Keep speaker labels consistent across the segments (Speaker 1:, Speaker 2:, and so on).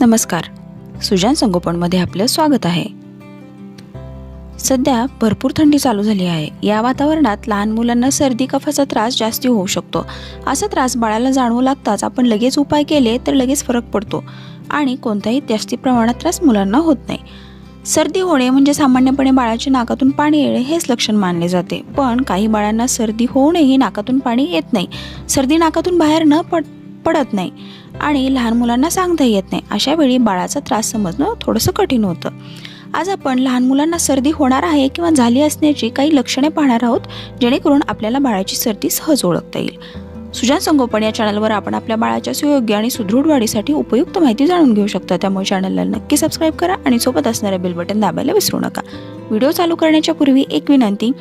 Speaker 1: नमस्कार. सुजान संगोपनमध्ये आपलं स्वागत आहे. सध्या भरपूर थंडी चालू झाली आहे. या वातावरणात लहान मुलांना सर्दी कफाचा त्रास जास्ती होऊ शकतो. असा त्रास बाळाला जाणवू लागताच आपण लगेच उपाय केले तर लगेच फरक पडतो आणि कोणताही जास्ती प्रमाणात त्रास मुलांना होत नाही. सर्दी होणे म्हणजे सामान्यपणे बाळाच्या नाकातून पाणी येणे हेच लक्षण मानले जाते. पण काही बाळांना सर्दी होऊनही नाकातून पाणी येत नाही. सर्दी नाकातून बाहेर न पड पडत नाही. आणि लहान मुलांना सांगता येत नाही. अशा वेळी बाळाचा त्रास समजणं थोडंसं कठीण होतं. आज आपण लहान मुलांना सर्दी होणार आहे किंवा झाली असण्याची काही लक्षणे पाहणार आहोत जेणेकरून आपल्याला बाळाची सर्दी सहज ओळखता येईल. सुजान संगोपन या चॅनलवर आपण आपल्या बाळाच्या सुयोग्य आणि सुदृढ वाढीसाठी उपयुक्त माहिती जाणून घेऊ शकता. त्यामुळे चॅनलला नक्की सबस्क्राईब करा आणि सोबत असणारे बेल बटन दाबायला विसरू नका. व्हिडिओ चालू करण्याच्या पूर्वी एक विनंती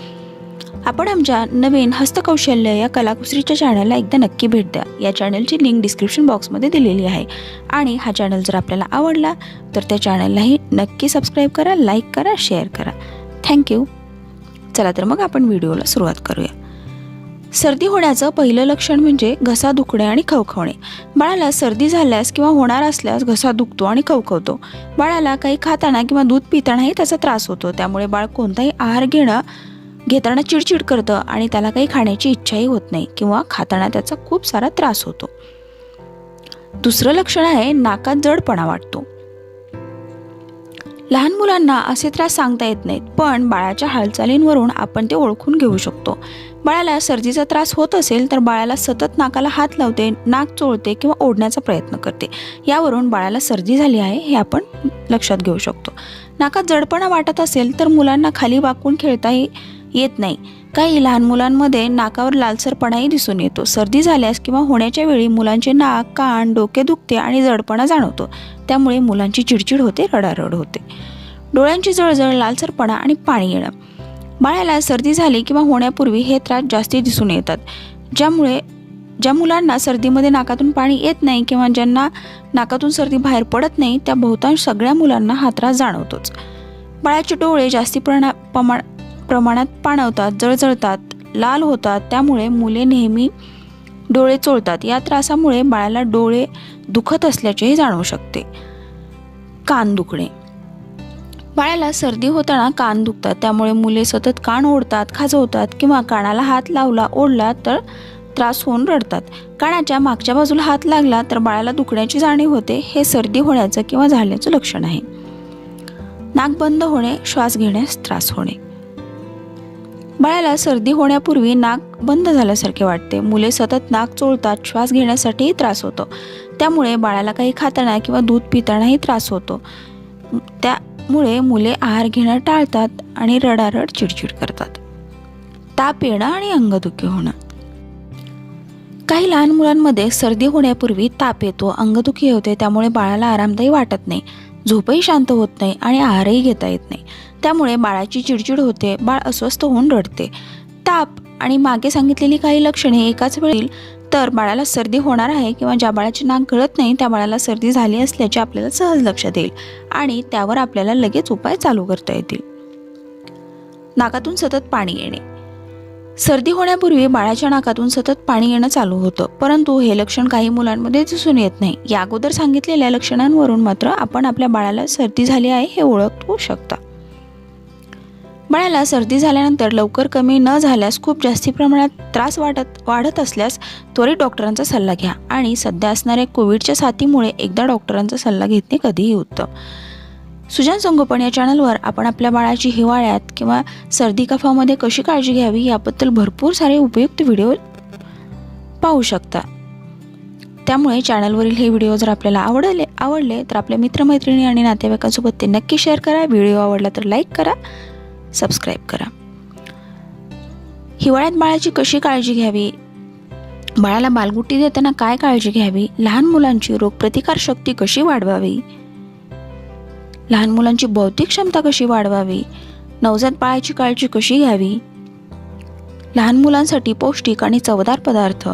Speaker 1: आपण आमच्या नवीन हस्तकौशल्य या कलाकुसरीच्या चॅनलला एकदा नक्की भेट द्या. या चॅनलची लिंक डिस्क्रिप्शन बॉक्समध्ये दिलेली आहे. आणि हा चॅनल जर आपल्याला आवडला तर त्या चॅनललाही नक्की सबस्क्राईब करा लाईक करा शेअर करा. थँक्यू चला तर मग आपण व्हिडिओला सुरुवात करूया. सर्दी होण्याचं पहिलं लक्षण म्हणजे घसा दुखणे आणि खवखवणे. बाळाला सर्दी झाल्यास किंवा होणार असल्यास घसा दुखतो आणि खवखवतो. बाळाला काही खाताना किंवा दूध पितानाही त्याचा त्रास होतो. त्यामुळे बाळ कोणताही आहार घेणं घेताना चिडचिड करतं आणि त्याला काही खाण्याची इच्छाही होत नाही किंवा खाताना त्याचा खूप सारा त्रास होतो. दुसरं लक्षण आहे नाकात जडपणा वाटतो. लहान मुलांना असे त्रास सांगता येत नाहीत पण बाळाच्या हालचालींवरून आपण ते ओळखून घेऊ शकतो. बाळाला सर्दीचा त्रास होत असेल तर बाळाला सतत नाकाला हात लावते नाक चोळते किंवा ओढण्याचा प्रयत्न करते. यावरून बाळाला सर्दी झाली आहे हे आपण लक्षात घेऊ शकतो. नाकात जडपणा वाटत असेल तर मुलांना खाली वाकून खेळताही येत नाही. काही लहान मुलांमध्ये नाकावर लालसरपणाही दिसून येतो. सर्दी झाल्यास किंवा होण्याच्या वेळी मुलांचे नाक कान डोके दुखते आणि जडपणा जाणवतो. त्यामुळे मुलांची चिडचिड होते रडारड होते. डोळ्यांची जळजळ लालसरपणा आणि पाणी येणं. बाळाला सर्दी झाली किंवा होण्यापूर्वी हे त्रास जास्ती दिसून येतात. ज्यामुळे ज्या मुलांना सर्दीमध्ये नाकातून पाणी येत नाही किंवा ज्यांना नाकातून सर्दी बाहेर पडत नाही त्या बहुतांश सगळ्या मुलांना हा त्रास जाणवतोच. बाळाचे डोळे जास्ती प्रणा प्रमाण प्रमाणात पाणवतात जळजळतात लाल होतात त्यामुळे मुले नेहमी डोळे चोळतात. या त्रासामुळे बाळाला डोळे दुखत असल्याचेही जाणवू शकते. कान दुखणे. बाळाला सर्दी होताना कान दुखतात. त्यामुळे मुले सतत कान ओढतात खाजवतात किंवा कानाला हात लावला ओढला तर त्रास होऊन रडतात. कानाच्या मागच्या बाजूला हात लागला तर बाळाला दुखण्याची जाणीव होते. हे सर्दी होण्याचं किंवा झाल्याचं लक्षण आहे. नाक बंद होणे श्वास घेण्यास त्रास होणे. बाळाला सर्दी होण्यापूर्वी नाक बंद झाल्यासारखे वाटते. मुले सतत नाक चोळतात श्वास घेण्यासाठीही त्रास होतो. त्यामुळे बाळाला काही खाताना किंवा दूध पितानाही त्रास होतो. त्यामुळे मुले आहार घेणं टाळतात आणि रडारड चिडचिड करतात. ताप येणं आणि अंगदुखी होणं. काही लहान मुलांमध्ये सर्दी होण्यापूर्वी ताप येतो अंगदुखी होते त्यामुळे बाळाला आरामदायी वाटत नाही. झोपही शांत होत नाही आणि आहारही घेता येत नाही. त्यामुळे बाळाची चिडचिड होते बाळ अस्वस्थ होऊन रडते. ताप आणि मागे सांगितलेली काही लक्षणे एकाच वेळी तर बाळाला सर्दी होणार आहे किंवा ज्या बाळाचे नाक गळत नाही त्या बाळाला सर्दी झाली असल्याचे आपल्याला सहज लक्षात येईल आणि त्यावर आपल्याला लगेच उपाय चालू करता येतील. नाकातून सतत पाणी येणे. सर्दी होण्यापूर्वी बाळाच्या नाकातून सतत पाणी येणं चालू होतं परंतु हे लक्षण काही मुलांमध्ये दिसून येत नाही. या अगोदर सांगितलेल्या लक्षणांवरून मात्र आपण आपल्या बाळाला सर्दी झाली आहे हे ओळखू शकता. बाळाला सर्दी झाल्यानंतर लवकर कमी न झाल्यास खूप जास्ती प्रमाणात त्रास वाटत वाढत असल्यास त्वरित डॉक्टरांचा सल्ला घ्या. आणि सध्या असणाऱ्या कोविडच्या साथीमुळे एकदा डॉक्टरांचा सल्ला घेतणे कधीही उत्तम. सुजान संगोपन या चॅनलवर आपण आपल्या बाळाची हिवाळ्यात किंवा सर्दी कफामध्ये कशी काळजी घ्यावी याबद्दल भरपूर सारे उपयुक्त व्हिडिओ पाहू शकता. त्यामुळे चॅनलवरील हे व्हिडिओ जर आपल्याला आवडले आवडले तर आपल्या मित्रमैत्रिणी आणि नातेवाईकांसोबत ते नक्की शेअर करा. व्हिडिओ आवडला तर लाईक करा. सबस्क्राईब करा. हिवाळ्यात बाळाची कशी काळजी घ्यावी? बाळाला बालगुट्टी देताना काय काळजी घ्यावी? लहान मुलांची रोगप्रतिकार शक्ती कशी वाढवावी? लहान मुलांची बौद्धिक क्षमता कशी वाढवावी? नवजात बाळाची काळजी कशी घ्यावी? लहान मुलांसाठी पौष्टिक आणि चवदार पदार्थ.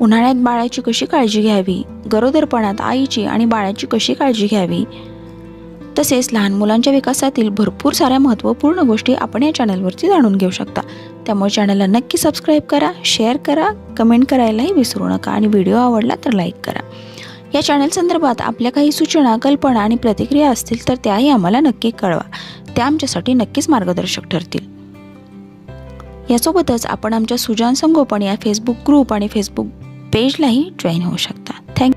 Speaker 1: उन्हाळ्यात बाळाची कशी काळजी घ्यावी? गरोदरपणात आईची आणि बाळाची कशी काळजी घ्यावी? तसेच लहान मुलांच्या विकासातील भरपूर साऱ्या महत्त्वपूर्ण गोष्टी आपण या चॅनलवरती जाणून घेऊ शकता. त्यामुळे चॅनलला नक्की सबस्क्राईब करा शेअर करा कमेंट करायलाही विसरू नका आणि व्हिडिओ आवडला तर लाईक करा. या चॅनल संदर्भात आपल्या काही सूचना कल्पना आणि प्रतिक्रिया असतील तर त्याही आम्हाला नक्की कळवा. त्या आमच्यासाठी नक्कीच मार्गदर्शक ठरतील. यासोबतच आपण आमच्या सुजान संगोपन या फेसबुक ग्रुप आणि फेसबुक पेजलाही जॉईन होऊ शकता. Thank you